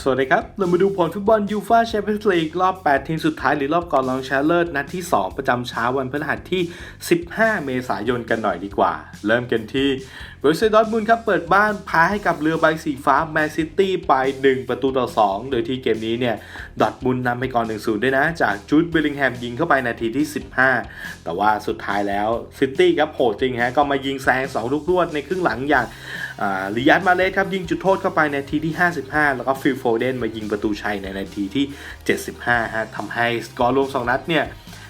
สวัสดีครับ เรามาดูผลฟุตบอลยูฟ่าแชมเปี้ยนส์ลีกรอบ 8 ทีมสุดท้ายหรือรอบก่อนรองชนะเลิศนัดที่ 2 ประจำเช้าวันพฤหัสที่ 15 เมษายนกันหน่อยดีกว่า เริ่มกันที่เบอร์เซดอร์ทมุนครับเปิดบ้านพ้ให้กับเรือใบสีฟ้าแมนซิตี้ไป 1 ประตูต่อ 2 โดยที่เกมนี้เนี่ยดอร์ทมุนนำไปก่อน 1-0 ด้วยนะ จากจูดเบลลิงแฮมยิงเข้าไปนาทีที่ 15 แต่ว่าสุดท้ายแล้วซิตี้ครับโหดจริงฮะก็มายิงแซง2ลูกรวดในครึ่งหลังอย่างลิยัตมาเลสครับยิงจุดโทษเข้าไปในนาทีที่ 55 แล้วก็ฟิลโฟเดนมายิงประตูชัยในนาทีที่ 75 ฮะทำให้สกอร์รวม 2 นัดเนี่ย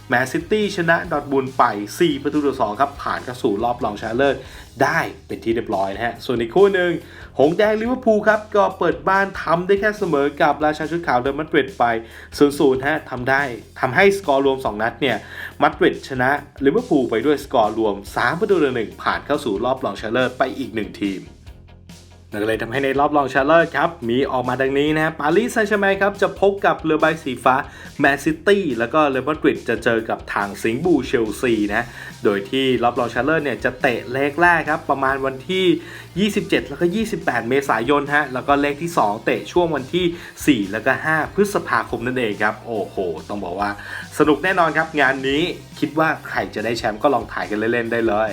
แมนซิตี้ชนะดอทบุนไป 4 ประตูต่อ2ครับ ผ่านเข้าสู่รอบรองชนะเลิศได้เป็นที่เรียบร้อยนะฮะ ส่วนอีกคู่หนึ่ง หงแดงลิเวอร์พูลครับ ก็เปิดบ้านทำได้แค่เสมอกับราชาชุดขาวเดอมาดริดไป 0-0 ฮะทำได้ทำให้สกอร์รวม 2 นัดเนี่ยมาดริดชนะลิเวอร์พูลไปด้วยสกอร์รวม 3 ประตูต่อ1ผ่านเข้าสู่รอบรองชนะเลิศไปอีก 1 ทีม นั่นก็เลยทำให้ในรอบรองชนะเลิศครับ มีออกมาดังนี้นะปารีสแซงต์แชร์แมงครับ จะพบกับเรือใบสีฟ้าแมนซิตี้แล้วก็เรอัลมาดริดจะเจอกับทางสิงห์บูเชลซีนะโดยที่รอบรองชนะเลิศเนี่ยจะเตะเลขแรกครับ ประมาณวันที่ 27 แล้วก็ 28 เมษายนฮะแล้วก็เลขที่ 2 เตะช่วงวันที่ 4 แล้วก็ 5 พฤษภาคมนั่นเองครับ โอ้โห ต้องบอกว่าสนุกแน่นอนครับงานนี้คิดว่าใครจะได้แชมป์ก็ลองถ่ายกันเล่นๆได้เลย